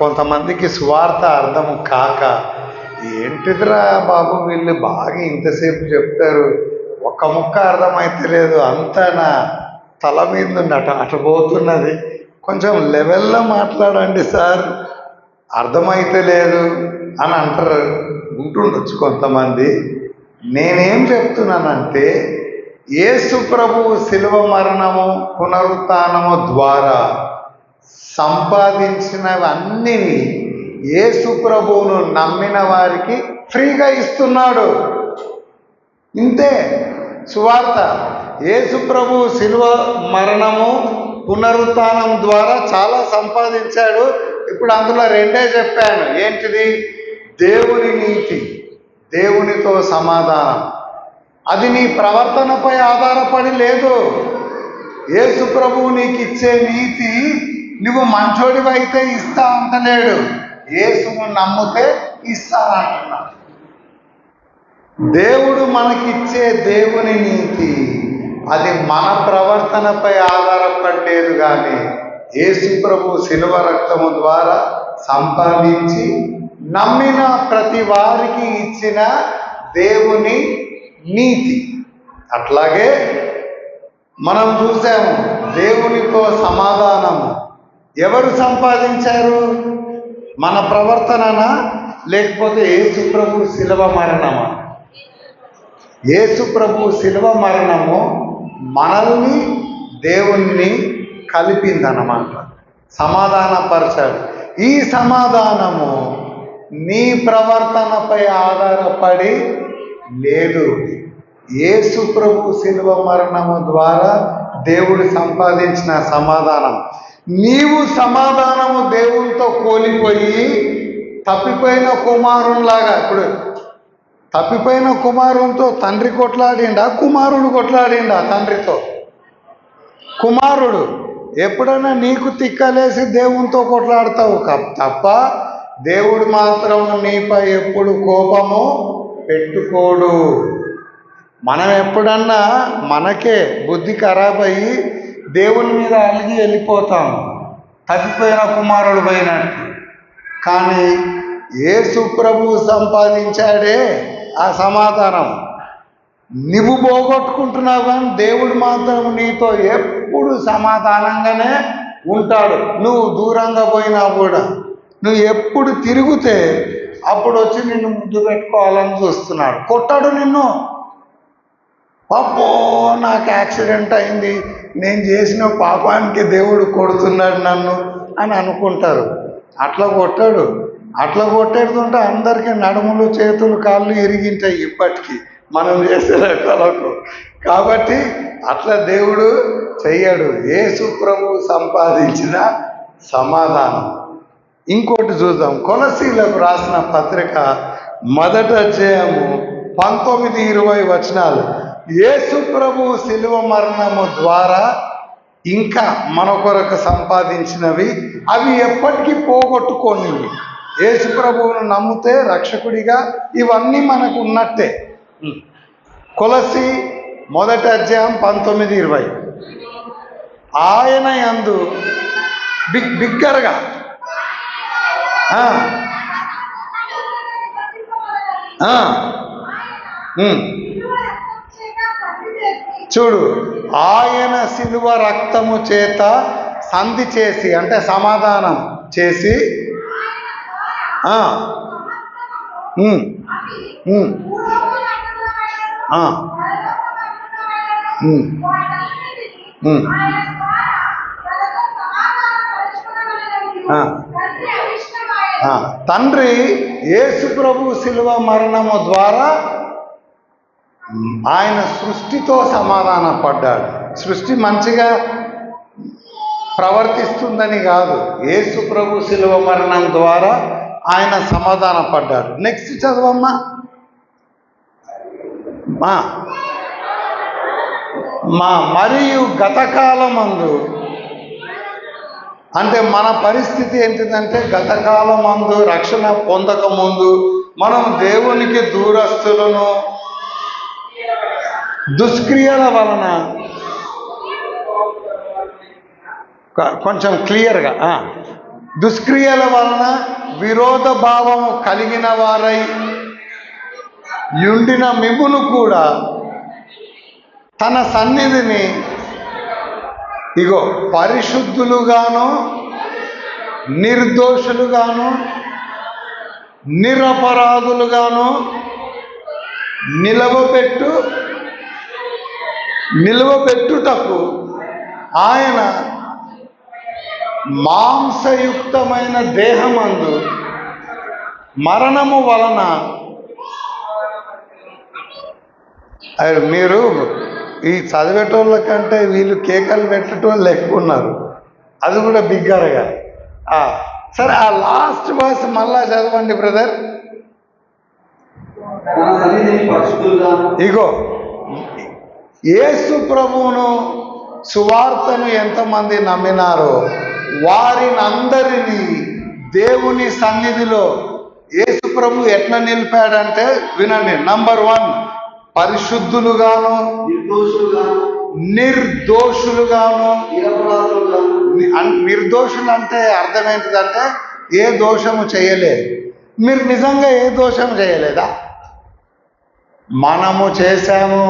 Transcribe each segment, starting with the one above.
కొంతమందికి స్వార్థ అర్థం కాక ఏంటిదిరా బాబు వీళ్ళు బాగా ఇంతసేపు చెప్తారు? ఒక్క ముక్క అర్థమైతే లేదు. అంతా నా తల మీద అట అటుపోతున్నది కొంచెం లెవెల్లో మాట్లాడండి సార్. అర్థమైతే లేదు అని అంటారు. ఉంటుండొచ్చు కొంతమంది. నేనేం చెప్తున్నానంటే యేసు ప్రభువు శిలువ మరణము పునరుత్నము ద్వారా సంపాదించినవన్నీ యేసు ప్రభువును నమ్మిన వారికి ఫ్రీగా ఇస్తున్నాడు. ఇంతే సువార్త. యేసు ప్రభు శిలువ మరణము పునరుత్నం ద్వారా చాలా సంపాదించాడు. ఇప్పుడు అందులో రెండే చెప్పాను. ఏంటిది? దేవుని నీతి దేవునితో సమాధానం. అది నీ ప్రవర్తనపై ఆధారపడి లేదు. యేసు ప్రభువు నీకు ఇచ్చే నీతి నువ్వు మంచోడివైతే ఇస్తా అంటలేడు యేసును నమ్మితే ఇస్తా అంటున్నాడు దేవుడు మనకిచ్చే దేవుని నీతి అది మన ప్రవర్తనపై ఆధారపడలేదు కానీ యేసు ప్రభు శిలువ రక్తము ద్వారా సంపాదించి నమ్మిన ప్రతి వారికి ఇచ్చిన దేవుని నీతి. అట్లాగే మనం చూసాము దేవునితో సమాధానము. ఎవరు సంపాదించారు? మన ప్రవర్తననా? లేకపోతే ఏసుప్రభు శిలవ శిలువ మరణమా? ఏసుప్రభు శిలవ శిలువ మరణము మనల్ని దేవుణ్ణి కలిపిందనమాట సమాధానపరచాడు. ఈ సమాధానము నీ ప్రవర్తనపై ఆధారపడి లేదు. యేసు ప్రభు శిలువ మరణము ద్వారా దేవుడు సంపాదించిన సమాధానం. నీవు సమాధానము దేవునితో కోలిపోయి తప్పిపోయిన కుమారునిలాగా ఇప్పుడు తప్పిపోయిన కుమారునితో తండ్రి కొట్లాడిండా కుమారుడు కొట్లాడిండా తండ్రితో? కుమారుడు ఎప్పుడైనా నీకు తిక్కలేసి దేవునితో కొట్లాడతావు తప్ప దేవుడు మాత్రం నీపై ఎప్పుడు కోపము పెట్టుకోడు. మనం ఎప్పుడన్నా మనకే బుద్ధి ఖరాబ్ అయ్యి దేవుని మీద అలిగి వెళ్ళిపోతాం. తప్పిపోయిన కుమారుడు పోయినట్టు. కానీ యేసు ప్రభు సంపాదించాడే ఆ సమాధానం. నువ్వు పోగొట్టుకుంటున్నావు కానీ దేవుడు మాత్రం నీతో ఎప్పుడు సమాధానంగానే ఉంటాడు. నువ్వు దూరంగా పోయినా కూడా. నువ్వు ఎప్పుడు తిరిగితే అప్పుడు వచ్చి నిన్ను ముద్దు పెట్టుకోవాలని చూస్తున్నాడు. కొట్టాడు నిన్ను. అబ్బో నాకు యాక్సిడెంట్ అయింది. నేను చేసిన పాపానికి దేవుడు కొడుతున్నాడు నన్ను అని అనుకుంటారు. అట్లా కొట్టాడు. అట్లా కొట్టేడుతుంటే అందరికీ నడుములు చేతులు కాళ్ళు ఇరిగింటాయి ఇప్పటికీ మనం చేసే లెక్కలకు కాబట్టి అట్లా దేవుడు చెయ్యడు. యేసు ప్రభు సంపాదించిన సమాధానం. ఇంకోటి చూద్దాం. కొలసీలకు రాసిన పత్రిక మొదట అధ్యాయము పంతొమ్మిది ఇరవై వచనాలు. యేసు ప్రభు శిలువ మరణము ద్వారా ఇంకా మన కొరకు సంపాదించినవి అవి ఎప్పటికీ పోగొట్టుకోనివి. యేసు ప్రభువును నమ్మితే రక్షకుడిగా ఇవన్నీ మనకు ఉన్నట్టే. కొలసి మొదటి అధ్యాయం పంతొమ్మిది ఇరవై. ఆయన యందు బిగ్ బిగ్గరగా. చూడు ఆయన శిలువ రక్తము చేత సంధి చేసి అంటే సమాధానం చేసి తండ్రి యేసు ప్రభు శిలువ మరణము ద్వారా ఆయన సృష్టితో సమాధాన పడ్డాడు. సృష్టి మంచిగా ప్రవర్తిస్తుందని కాదు. యేసు ప్రభు శిలువ మరణం ద్వారా ఆయన సమాధాన పడ్డాడు. నెక్స్ట్ చదవమ్మా. మా. మా మరియు గతకాలమందు అంటే మన పరిస్థితి ఏంటిదంటే గతకాలమందు రక్షణ పొందకముందు మనం దేవునికి దూరస్తులను దుష్క్రియల వలన. కొంచెం క్లియర్గా దుష్క్రియల వలన విరోధ భావం కలిగిన వారై యుండిన మిమ్మును కూడా తన సన్నిధిని ఇగో పరిశుద్ధులుగాను నిర్దోషులుగాను నిరపరాధులుగాను నిలవబెట్టు నిలవబెట్టుటకు ఆయన మాంసయుక్తమైన దేహమందు మరణము వలన మీరు ఈ చదివేటోళ్ళ కంటే వీళ్ళు కేకలు పెట్టేటోళ్ళు ఎక్కువ ఉన్నారు. అది కూడా బిగ్గరగా. సరే ఆ లాస్ట్ వర్స్ మళ్ళా చదవండి బ్రదర్ ఇగో యేసు ప్రభువును సువార్తను ఎంతమంది నమ్మినారో వారిని అందరినీ దేవుని సన్నిధిలో యేసు ప్రభు ఎట్లా నిలిపాడంటే వినండి. Number one పరిశుద్ధులుగాను నిర్దోషులుగా నిర్దోషులుగాను. నిర్దోషులు అంటే అర్థం ఏంటిదంటే ఏ దోషము చేయలేదు. మీరు నిజంగా ఏ దోషం చేయలేదా? మనము చేశాము.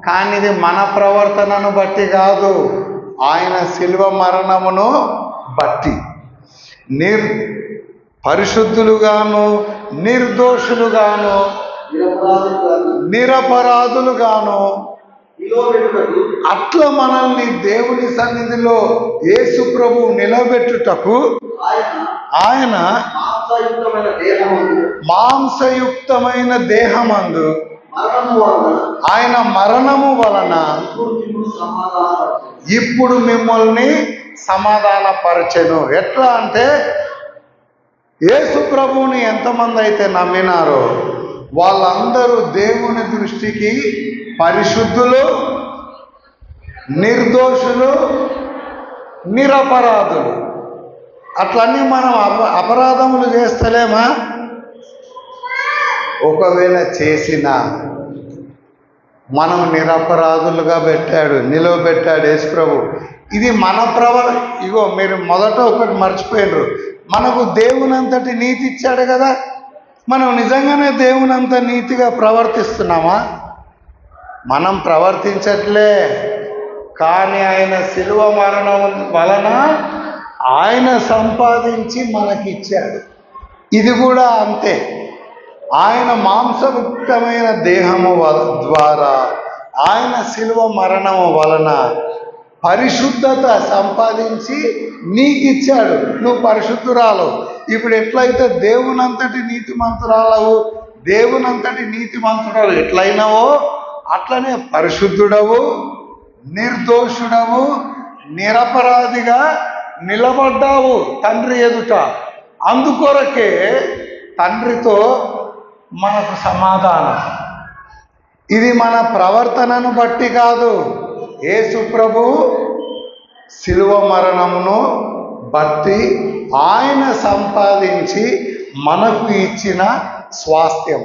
కానీ ఇది మన ప్రవర్తనను బట్టి కాదు ఆయన శిల్వ మరణమును బట్టి. నిర్ పరిశుద్ధులుగాను నిర్దోషులుగాను నిరపరాధులుగా నిరపరాధులుగాను అట్లా మనల్ని దేవుని సన్నిధిలో యేసు ప్రభు నిలబెట్టుటకు ఆయన ఆయన మాంసయుక్తమైన దేహమందు ఆయన మరణము వలన ఇప్పుడు మిమ్మల్ని సమాధానపరచెను. ఎట్లా అంటే యేసు ప్రభువుని ఎంతమంది అయితే నమ్మినారో వాళ్ళందరూ దేవుని దృష్టికి పరిశుద్ధులు నిర్దోషులు నిరపరాధులు. అట్లన్నీ మనం అప అపరాధములు చేస్తలేమా? ఒకవేళ చేసినా మనం నిరపరాధులుగా పెట్టాడు నిలవబెట్టాడు యేసుప్రభు. ఇది మన ప్రవర్ ఇగో మీరు మొదట ఒకటి మర్చిపోయినరు. మనకు దేవునంతటి నీతి ఇచ్చాడు కదా. మనం నిజంగానే దేవునంత నీతిగా ప్రవర్తిస్తున్నామా? మనం ప్రవర్తించట్లే. కానీ ఆయన శిలువ మరణం వలన ఆయన సంపాదించి మనకిచ్చాడు. ఇది కూడా అంతే. ఆయన మాంసముక్తమైన దేహము ద్వారా ఆయన శిలువ మరణము వలన పరిశుద్ధత సంపాదించి నీకు ఇచ్చాడు నువ్వు పరిశుద్ధురాలు. ఇప్పుడు ఎట్లయితే దేవునంతటి నీతిమంతురాలవు దేవునంతటి నీతిమంతురాలు ఎట్లయినావో అట్లనే పరిశుద్ధుడవు నిర్దోషుడవు నిరపరాధిగా నిలబడ్డావు తండ్రి ఎదుట. అందుకొరకే తండ్రితో మనకు సమాధానం. ఇది మన ప్రవర్తనను బట్టి కాదు. ఏసుప్రభు శిలువ మరణమును బట్టి ఆయన సంపాదించి మనకు ఇచ్చిన స్వాస్థ్యం.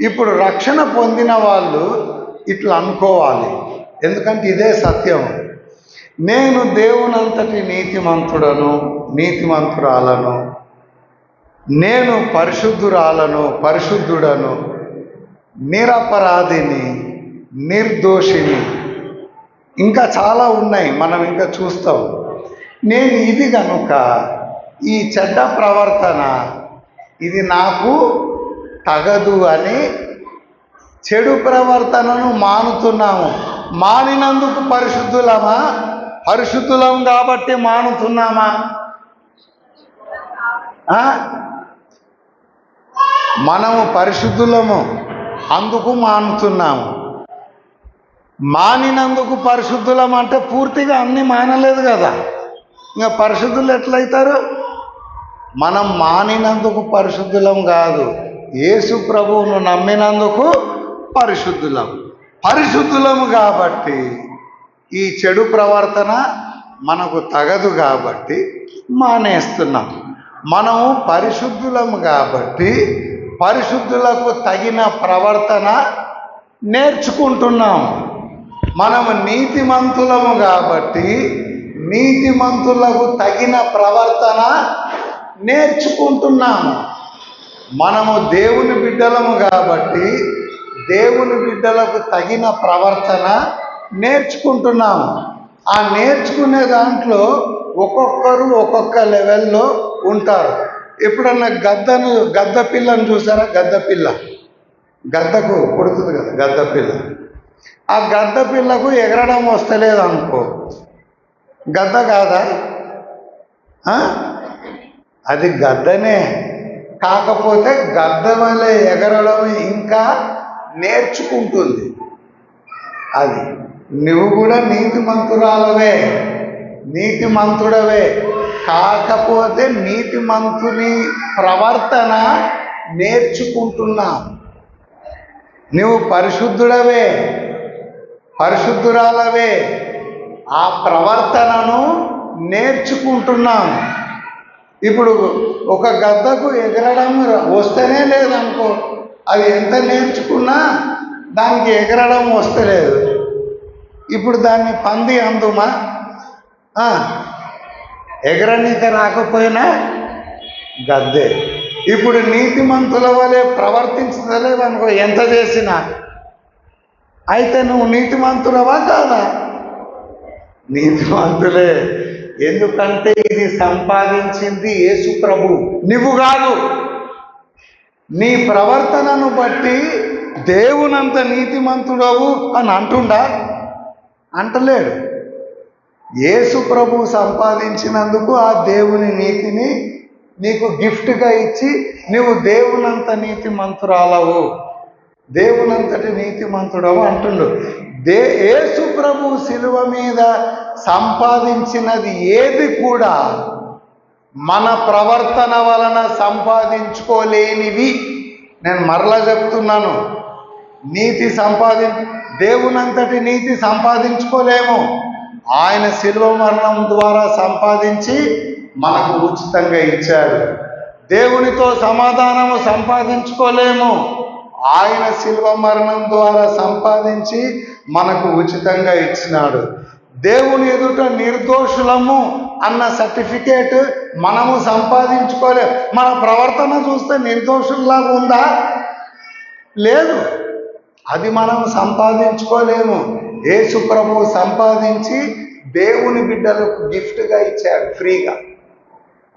ఇప్పుడు రక్షణ పొందిన వాళ్ళు ఇట్లా అనుకోవాలి. ఎందుకంటే ఇదే సత్యం. నేను దేవునంతటి నీతిమంతుడను నీతిమంతురాలను నేను పరిశుద్ధురాలను పరిశుద్ధుడను నిరపరాధిని నిర్దోషిని. ఇంకా చాలా ఉన్నాయి మనం ఇంకా చూస్తాం. నేను ఇది కనుక ఈ చెడ్డ ప్రవర్తన ఇది నాకు తగదు అని చెడు ప్రవర్తనను మానుతున్నాము. మానినందుకు పరిశుద్ధులమా? పరిశుద్ధులం కాబట్టి మానుతున్నామా? మనము పరిశుద్ధులము. అందుకు మానుతున్నాము. మానినందుకు పరిశుద్ధులం అంటే పూర్తిగా అన్నీ మానలేదు కదా. ఇంకా పరిశుద్ధులు ఎట్లయితారు? మనం మానినందుకు పరిశుద్ధులం కాదు. యేసు ప్రభువును నమ్మినందుకు పరిశుద్ధులం. పరిశుద్ధులము కాబట్టి ఈ చెడు ప్రవర్తన మనకు తగదు కాబట్టి మానేస్తున్నాం. మనము పరిశుద్ధులము కాబట్టి పరిశుద్ధులకు తగిన ప్రవర్తన నేర్చుకుంటున్నాము మనము నీతిమంతులము కాబట్టి నీతిమంతులకు తగిన ప్రవర్తన నేర్చుకుంటున్నాము మనము దేవుని బిడ్డలము కాబట్టి దేవుని బిడ్డలకు తగిన ప్రవర్తన నేర్చుకుంటున్నాము ఆ నేర్చుకునే దాంట్లో ఒక్కొక్కరు ఒక్కొక్క లెవెల్లో ఉంటారు. ఎప్పుడన్నా గద్దను గద్ద పిల్లను చూసారా? గద్ద పిల్ల. గద్దకు పుడుతుంది కదా గద్ద పిల్ల. ఆ గద్ద పిల్లకు ఎగరడం వస్తలేదు అనుకో గద్ద కాదా? అది గద్దనే. కాకపోతే గద్ద వల్ల ఎగరడం ఇంకా నేర్చుకుంటుంది. అది నువ్వు కూడా నీతిమంతురాలవే. నీతిమంతుడవే. కాకపోతే నీతిమంతుని ప్రవర్తన నేర్చుకుంటున్నాం. నువ్వు పరిశుద్ధుడవే పరిశుద్ధురాలవే. ఆ ప్రవర్తనను నేర్చుకుంటున్నాం. ఇప్పుడు ఒక గద్దకు ఎగరడం వస్తేనే లేదనుకో అది ఎంత నేర్చుకున్నా దానికి ఎగరడం వస్తలేదు. ఇప్పుడు దాన్ని పంది అందుమా? ఎగరనీక రాకపోయినా గద్దే. ఇప్పుడు నీతిమంతుల వలె ప్రవర్తించలేదనుకో ఎంత చేసినా? అయితే నువ్వు నీతిమంతులవా కాదా? నీతిమంతులే. ఎందుకంటే ఇది సంపాదించింది యేసు ప్రభు నువ్వు కాదు. నీ ప్రవర్తనను బట్టి దేవునంత నీతిమంతుడవు అని అంటుండా? అంటలేడు. యేసు ప్రభు సంపాదించినందుకు ఆ దేవుని నీతిని నీకు గిఫ్ట్గా ఇచ్చి నువ్వు దేవునంత నీతి నీతిమంతురాలవు దేవునంతటి నీతి మంతుడవు అంటుండు. దే యేసు ప్రభు శిలువ మీద సంపాదించినది ఏది కూడా మన ప్రవర్తన వలన సంపాదించుకోలేనివి. నేను మరలా చెప్తున్నాను. నీతి సంపాది దేవునంతటి నీతి సంపాదించుకోలేము. ఆయన శిలువ మరణం ద్వారా సంపాదించి మనకు ఉచితంగా ఇచ్చాడు దేవునితో సమాధానము సంపాదించుకోలేము. ఆయన శిల్వ మరణం ద్వారా సంపాదించి మనకు ఉచితంగా ఇచ్చినాడు. దేవుని ఎదుట నిర్దోషులము అన్న సర్టిఫికేట్ మనము సంపాదించుకోలేము మన ప్రవర్తన చూస్తే నిర్దోషుల్లాగా ఉందా? లేదు. అది మనం సంపాదించుకోలేము. యేసు ప్రభు సంపాదించి దేవుని బిడ్డలకు గిఫ్ట్గా ఇచ్చాడు ఫ్రీగా.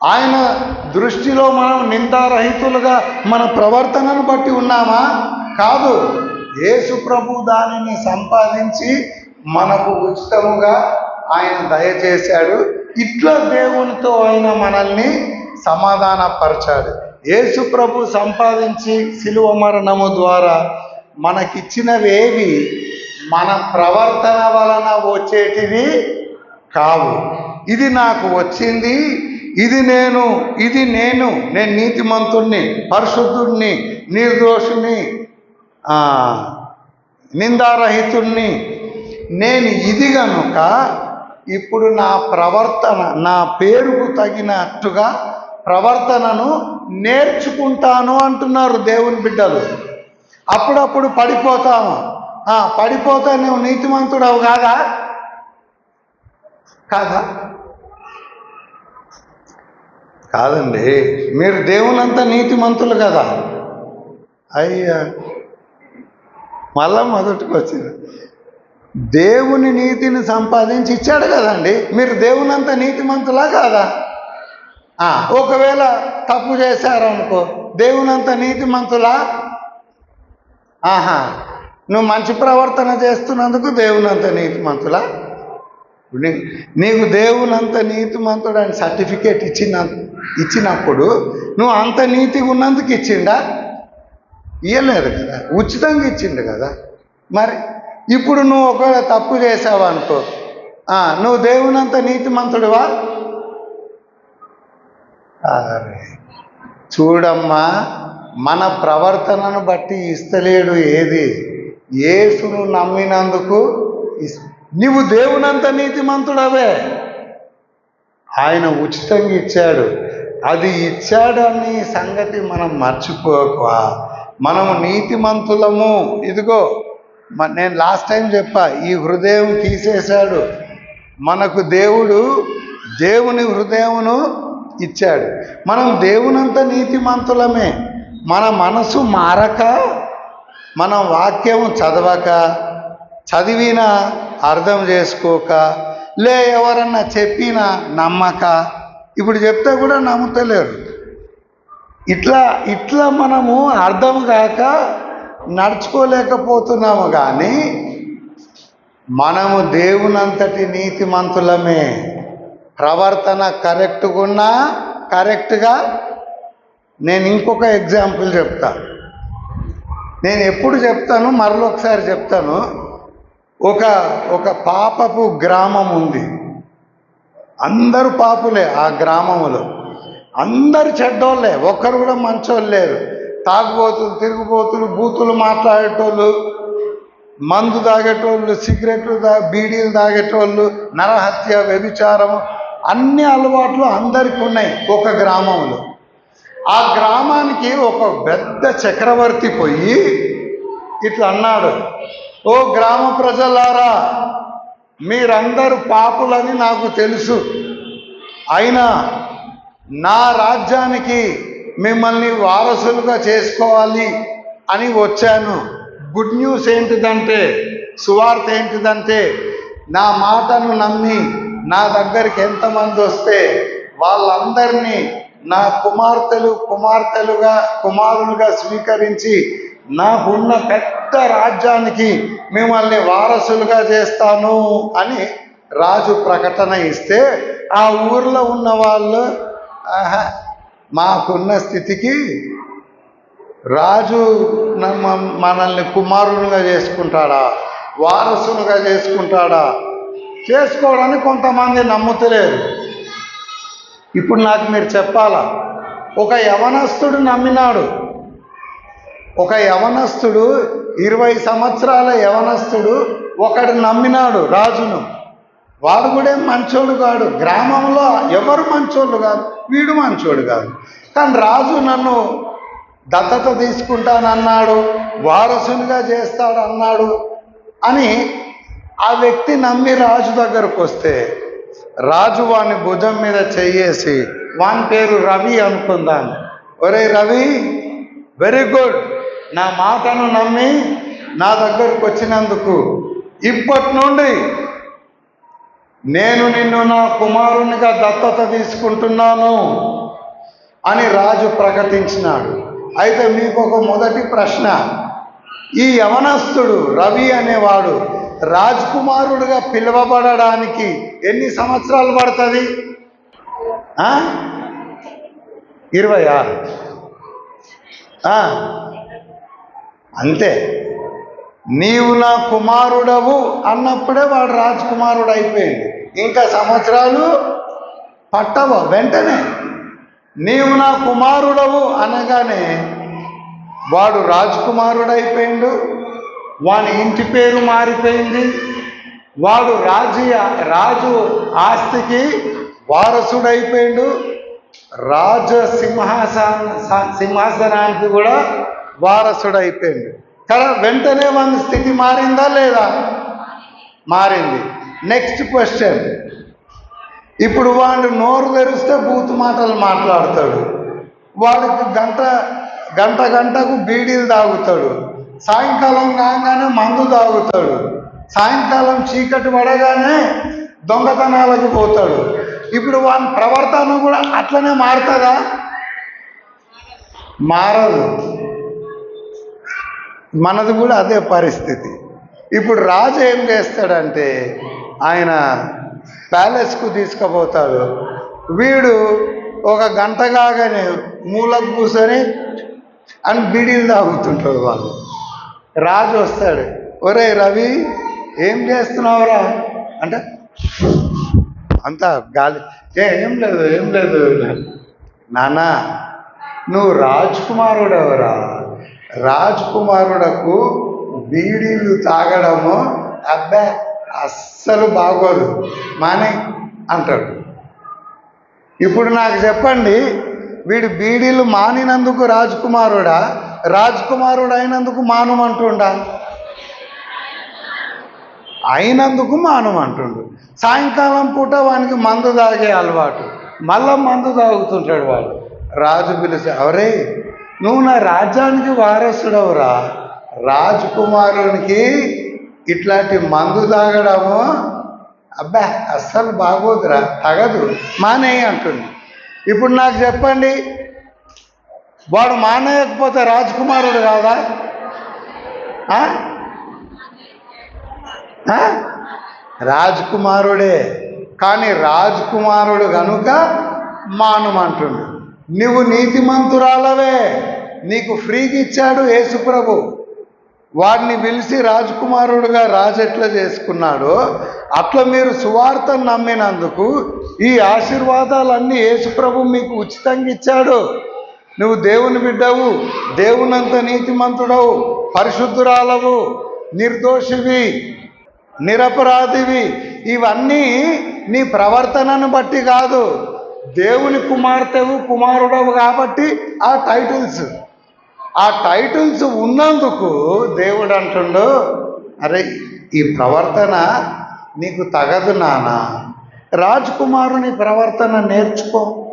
ఆయన దృష్టిలో మనం నిందారహితులుగా మన ప్రవర్తనను బట్టి ఉన్నామా? కాదు. యేసు ప్రభు దానిని సంపాదించి మనకు ఉచితముగా ఆయన దయచేశాడు. ఇట్లా దేవునితో ఆయన మనల్ని సమాధానపరచాడు. యేసు ప్రభు సంపాదించి శిలువ మరణము ద్వారా మనకిచ్చినవేవి మన ప్రవర్తన వలన వచ్చేటివి కావు. ఇది నాకు వచ్చింది ఇది నేను ఇది నేను నేను నీతిమంతుణ్ణి పరిశుద్ధుణ్ణి నిర్దోషుని నిందారహితుణ్ణి. నేను ఇది గనుక ఇప్పుడు నా ప్రవర్తన నా పేరుకు తగినట్టుగా ప్రవర్తనను నేర్చుకుంటాను అంటున్నారు దేవుని బిడ్డలు. అప్పుడప్పుడు పడిపోతాము. పడిపోతే నువ్వు నీతిమంతుడవు కాదా? కాదా? కాదండి. మీరు దేవునంతా నీతిమంతులు కదా? అయ్యా. మళ్ళా మొదటికి వచ్చింది. దేవుని నీతిని సంపాదించి ఇచ్చాడు కదండి. మీరు దేవునంత నీతిమంతులా కాదా? ఒకవేళ తప్పు చేశారనుకో దేవునంత నీతిమంతులా? ఆహా. నువ్వు మంచి ప్రవర్తన చేస్తున్నందుకు దేవునంత నీతిమంతులా. నీకు దేవునంత నీతిమంతుడు అని సర్టిఫికేట్ ఇచ్చిన ఇచ్చినప్పుడు నువ్వు అంత నీతిగా ఉన్నందుకు ఇచ్చిండా? ఇవ్వలేదు కదా. ఉచితంగా ఇచ్చిండు కదా. మరి ఇప్పుడు నువ్వు ఒకవేళ తప్పు చేసావు అనుకో నువ్వు దేవునంత నీతిమంతుడివా? అరే చూడమ్మా మన ప్రవర్తనను బట్టి ఇస్తలేడు ఏది? యేసును నమ్మినందుకు ఇస్- నీవు దేవునంత నీతిమంతుడవే. ఆయన ఉచితంగా ఇచ్చాడు. అది ఇచ్చాడని సంగతి మనం మర్చిపోక. మనము నీతిమంతులము. ఇదిగో నేను లాస్ట్ టైం చెప్పా ఈ హృదయం తీసేశాడు. మనకు దేవుడు దేవుని హృదయమును ఇచ్చాడు. మనం దేవునంత నీతిమంతులమే. మన మనసు మారక మనం వాక్యం చదవక చదివినా అర్థం చేసుకోక లే ఎవరన్నా చెప్పినా నమ్మక ఇప్పుడు చెప్తే కూడా నమ్ముతలేరు. ఇట్లా ఇట్లా మనము అర్థం కాక నడుచుకోలేకపోతున్నాము కానీ మనము దేవునంతటి నీతిమంతులమే. ప్రవర్తన కరెక్ట్గా ఉన్నా కరెక్ట్గా నేను ఇంకొక ఎగ్జాంపుల్ చెప్తాను నేను ఎప్పుడు చెప్తాను మరొకసారి చెప్తాను. ఒక ఒక పాపపు గ్రామం ఉంది. అందరూ పాపులే ఆ గ్రామంలో అందరు చెడ్డోళ్ళే ఒక్కరు కూడా మంచోళ్ళు లేరు. తాగుబోతులు తిరుగుబోతులు బూతులు మాట్లాడేటోళ్ళు మందు తాగేటోళ్ళు సిగరెట్లు తా బీడీలు తాగేటోళ్ళు నరహత్య వ్యభిచారం అన్ని అలవాట్లు అందరికీ ఉన్నాయి ఒక గ్రామంలో ఆ గ్రామానికి ఒక పెద్ద చక్రవర్తి పోయి ఇట్లా అన్నాడు ఓ గ్రామ ప్రజలారా మీరందరూ పాపులని నాకు తెలుసు. అయినా నా రాజ్యానికి మిమ్మల్ని వారసులుగా చేసుకోవాలి అని వచ్చాను. గుడ్ న్యూస్ ఏంటిదంటే సువార్త ఏంటిదంటే నా మాటను నమ్మి నా దగ్గరికి ఎంతమంది వస్తే వాళ్ళందరినీ నా కుమార్తెలు కుమార్తెలుగా కుమారులుగా స్వీకరించి నాకున్న పెద్ద రాజ్యానికి మిమ్మల్ని వారసులుగా చేస్తాను అని రాజు ప్రకటన ఇస్తే ఆ ఊర్లో ఉన్న వాళ్ళు ఆహా మాకున్న స్థితికి రాజు మనల్ని కుమారునిగా చేసుకుంటాడా? వారసునిగా చేసుకుంటాడా? చేసుకోవడానికి కొంతమంది నమ్ముతలేరు ఇప్పుడు నాకు మీరు చెప్పాలా? ఒక యవనస్తుడు నమ్మినాడు. ఒక యవనస్తుడు ఇరవై సంవత్సరాల యవనస్తుడు ఒకడు నమ్మినాడు రాజును. వాడు కూడా మంచోడు కాడు. గ్రామంలో ఎవరు మంచోళ్ళు కాదు వీడు మంచోడు కాదు. కానీ రాజు నన్ను దత్తత తీసుకుంటానన్నాడు వారసునిగా చేస్తాడు అన్నాడు అని ఆ వ్యక్తి నమ్మి రాజు దగ్గరకు వస్తే రాజు వాని భుజం మీద చెయ్యేసి వాని పేరు రవి అనుకుందాం. ఒరే రవి వెరీ గుడ్ నా మాటను నమ్మి నా దగ్గరకు వచ్చినందుకు ఇప్పటి నుండి నేను నిన్ను నా కుమారునిగా దత్తత తీసుకుంటున్నాను అని రాజు ప్రకటించినాడు. అయితే మీకు ఒక మొదటి ప్రశ్న. ఈ యవనస్తుడు రవి అనేవాడు రాజ్కుమారుడుగా పిలువబడడానికి ఎన్ని సంవత్సరాలు పడుతుంది? ఇరవై ఆరు అంతే. నీవు నా కుమారుడవు అన్నప్పుడే వాడు రాజకుమారుడు అయిపోయింది. ఇంకా సంవత్సరాలు పట్టవ వెంటనే. నీవు నా కుమారుడవు అనగానే వాడు రాజకుమారుడు అయిపోయిండు వాని ఇంటి పేరు మారిపోయింది. వాడు రాజు రాజు ఆస్తికి వారసుడైపోయిండు. రాజ సింహాసన స- సింహాసనానికి కూడా వారసుడైపోయిండు. కదా వెంటనే మన స్థితి మారిందా లేదా? మారింది. నెక్స్ట్ క్వశ్చన్ ఇప్పుడు వాడు నోరు తెరిస్తే బూతు మాటలు మాట్లాడతాడు. వాడికి గంట గంట గంటకు బీడీలు తాగుతాడు. సాయంకాలం కాగానే మందు తాగుతాడు. సాయంకాలం చీకటి పడగానే దొంగతనాలకు పోతాడు. ఇప్పుడు వాని ప్రవర్తన కూడా అట్లనే మారుతుందా? మారదు. మనది కూడా అదే పరిస్థితి. ఇప్పుడు రాజు ఏం చేస్తాడంటే ఆయన ప్యాలెస్కు తీసుకుపోతాడు. వీడు ఒక గంట కాగానే మూలకు కూర్చొని అని బిడీలు తాగుతుంటాడు వాళ్ళు రాజు వస్తాడు. ఒరే రవి ఏం చేస్తున్నావురా? అంటే అంత గాలి. ఏ ఏం లేదు ఏం లేదు. నాన్న నువ్వు రాజ్కుమారుడెవరా? రాజ్కుమారుడకు బీడీలు తాగడము అబ్బా అస్సలు బాగోదు. మానే అంటాడు. ఇప్పుడు నాకు చెప్పండి వీడు బీడీలు మానినందుకు రాజ్కుమారుడా? రాజకుమారుడు అయినందుకు మానమంటుండా? అయినందుకు మానమంటుండు. సాయంకాలం పూట వానికి మందు తాగే అలవాటు. మళ్ళా మందు తాగుతుంటాడు వాడు. రాజు పిలిచి అవరే నువ్వు నా రాజ్యానికి వారసుడవురా. రాజకుమారునికి ఇట్లాంటి మందు తాగడము అబ్బా అస్సలు బాగోదురా తగదు. మానే అంటుంది ఇప్పుడు నాకు చెప్పండి వాడు మానేయకపోతే రాజకుమారుడు కాదా? ఆ? రాజకుమారుడే. కానీ రాజకుమారుడు గనుక మానుమంటుండు నువ్వు నీతిమంతురాలవే. నీకు ఫ్రీకి ఇచ్చాడు యేసుప్రభు. వాడిని పిలిచి రాజకుమారుడుగా రాజెట్లా చేసుకున్నాడో అట్లా మీరు సువార్తను నమ్మినందుకు ఈ ఆశీర్వాదాలన్నీ యేసుప్రభు మీకు ఉచితంగా ఇచ్చాడు. నువ్వు దేవుని బిడ్డవు దేవునంత నీతిమంతుడవు పరిశుద్ధురాలవు నిర్దోషివి నిరపరాధివి. ఇవన్నీ నీ ప్రవర్తనను బట్టి కాదు. దేవుని కుమార్తెవు కుమారుడవు కాబట్టి ఆ టైటిల్స్. ఆ టైటిల్స్ ఉన్నందుకు దేవుడు అంటుండు అరే ఈ ప్రవర్తన నీకు తగదు నానా. రాజకుమారుని ప్రవర్తన నేర్చుకో.